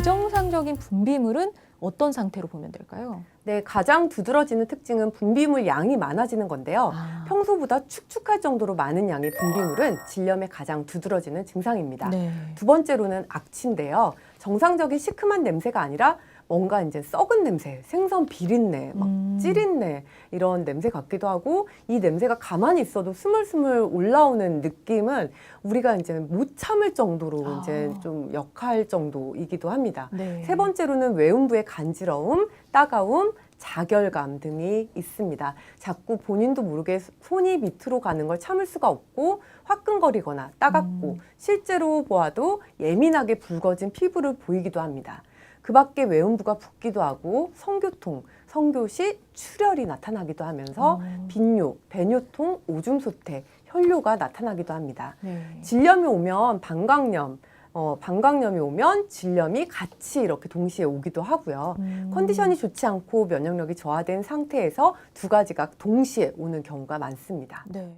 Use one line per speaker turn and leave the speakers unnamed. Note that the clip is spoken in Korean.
대표적인 분비물은 어떤 상태로 보면 될까요?
네, 가장 두드러지는 특징은 분비물 양이 많아지는 건데요.
아,
평소보다 축축할 정도로 많은 양의 분비물은 질염의 가장 두드러지는 증상입니다.
네.
두 번째로는 악취인데요. 정상적인 시큼한 냄새가 아니라 뭔가 이제 썩은 냄새, 생선 비린내, 막
음.
찌린내 이런 냄새 같기도 하고 이 냄새가 가만히 있어도 스물스물 올라오는 느낌은 우리가 이제 못 참을 정도로
아.
이제 좀 역할 정도이기도 합니다.
네.
세 번째로는 외음부의 간지러움, 따가움, 자결감 등이 있습니다. 자꾸 본인도 모르게 손이 밑으로 가는 걸 참을 수가 없고 화끈거리거나 따갑고
음.
실제로 보아도 예민하게 붉어진 피부를 보이기도 합니다. 그 밖에 외음부가 붓기도 하고 성교통, 성교 시 출혈이 나타나기도 하면서
음.
빈뇨, 배뇨통, 오줌 소태, 혈뇨가 나타나기도 합니다.
네.
질염이 오면 방광염, 어, 방광염이 오면 질염이 같이 이렇게 동시에 오기도 하고요.
음.
컨디션이 좋지 않고 면역력이 저하된 상태에서 두 가지가 동시에 오는 경우가 많습니다.
네.